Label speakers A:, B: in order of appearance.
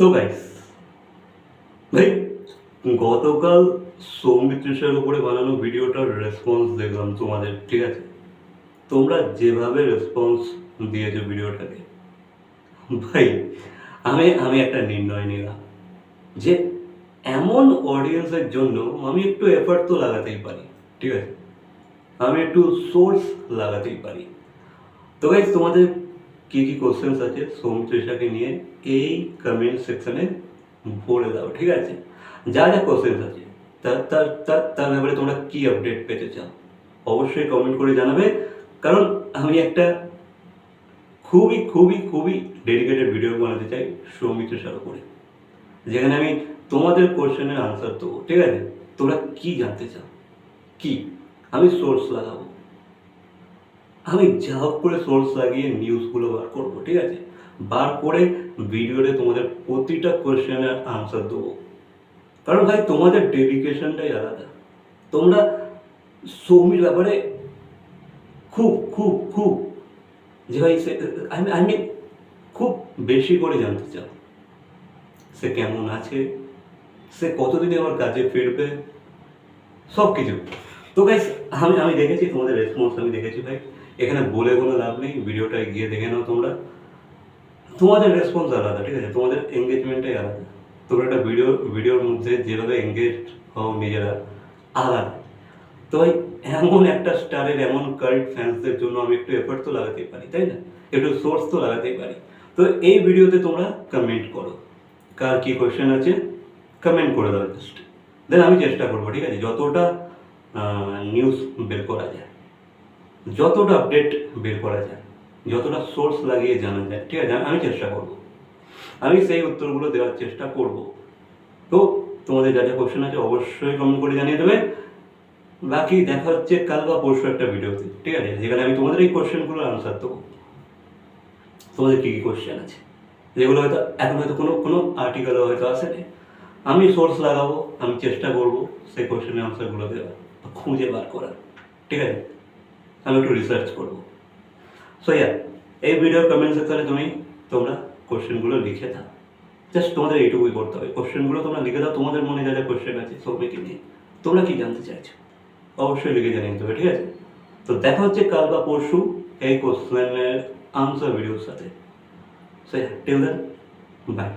A: তো গাইস ভাই, গতকাল সৌমিত্রিষের উপরে বানানো ভিডিওটার রেসপন্স দেখলাম তোমাদের, ঠিক আছে? তোমরা যেভাবে রেসপন্স দিয়েছ ভিডিওটাকে, ভাই, আমি আমি একটা নির্ণয় নিলাম যে এমন অডিয়েন্সের জন্য আমি একটু এফার্ট তো লাগাতেই পারি, ঠিক আছে? আমি একটু সোর্স লাগাতেই পারি। তো গাইজ তোমাদের কী কী কোশ্চেন্স আছে সৌমিত্রিষাকে নিয়ে এই কমেন্ট সেকশনে ভরে দাও, ঠিক আছে? যা যা কোশ্চেন্স আছে, তার তার তার ব্যাপারে তোমরা কী আপডেট পেতে চাও, অবশ্যই কমেন্ট করে জানাবে। কারণ আমি একটা খুবই খুবই খুবই ডেডিকেটেড ভিডিও বানাতে চাই সৌমিত্রিষার উপরে। যেখানে আমি তোমাদের কোশ্চেনের আনসার দেবো, ঠিক আছে? তোমরা কি জানতে চাও? কি? আমি সোর্স লাগাবো। আমি যা হোক করে সোর্স লাগিয়ে নিউজগুলো বার করব, ঠিক আছে? বার করে ভিডিওতে তোমাদের প্রতিটা কোয়েশ্চেনের আনসার দেবো। কারণ ভাই, তোমাদের ডেডিকেশনটাই আলাদা। তোমরা সৌমির ব্যাপারে খুব খুব খুব, যে ভাই, সে আমি আমি খুব বেশি করে জানতে চাও। সে কেমন আছে? সে কতদিনে আমার কাজে ফিরবে? সব কিছু তো ভাই আমি আমি দেখেছি, তোমাদের রেসপন্স আমি দেখেছি ভাই। এখানে বলে কোনো লাভ নেই, ভিডিওটা গিয়ে দেখে নাও তোমরা। তোমাদের রেসপন্স আলাদা, ঠিক আছে? তোমাদের এঙ্গেজমেন্টটাই আলাদা। তোমরা একটা ভিডিও ভিডিওর মধ্যে যেভাবে এঙ্গেজ হও নিজেরা, আলাদা। তো এমন একটা স্টারের এমন কাল্ট ফ্যান্সদের জন্য আমি একটু এফোর্ট তো লাগাতেই পারি, তাই না? একটু সোর্স তো লাগাতেই পারি। তো এই ভিডিওতে তোমরা কমেন্ট করো। কার কি কোয়েশ্চেন আছে কমেন্ট করে দাও জাস্ট দেন আমি চেষ্টা করব, ঠিক আছে? যতটা নিউজ বের করা যায়। যতটা আপডেট বের করা যায়, যতটা সোর্স লাগিয়ে জানা যায়, ঠিক আছে, আমি চেষ্টা করব। আমি সেই উত্তরগুলো দেওয়ার চেষ্টা করব। তো, তোমাদের যা যা কোশ্চেন আছে অবশ্যই কমেন্ট করে জানিয়ে দেবে। বাকি দেখা হচ্ছে কাল বা পরশু একটা ভিডিওতে ঠিক আছে? যেখানে আমি তোমাদের এই কোশ্চেনগুলোর আনসার দেবো। তোমাদের কী কী কোশ্চেন আছে? যেগুলো হয়তো এখন হয়তো কোনো কোনো আর্টিকেলও হয়তো আসেনি। আমি সোর্স লাগাবো, আমি চেষ্টা করব সেই কোশ্চেনের আনসারগুলো দেওয়ার খুঁজে বার করার, ঠিক আছে? আমি একটু রিসার্চ করব। সো ইয়া এই ভিডিওর কমেন্ট সেকশনে তুমি তোমরা কোশ্চেনগুলো লিখে দাও। জাস্ট তোমাদের এইটুকুই করতে হবে। কোশ্চেনগুলো তোমরা লিখে দাও, তোমাদের মনে যা যা কোশ্চেন আছে সবকে নিয়ে। তোমরা কি জানতে চাইছো? অবশ্যই লিখে জানিয়ে দেবে ঠিক আছে? তো দেখা হচ্ছে কাল বা পরশু এই কোশ্চেনের আনসার ভিডিওর সাথে। So till then by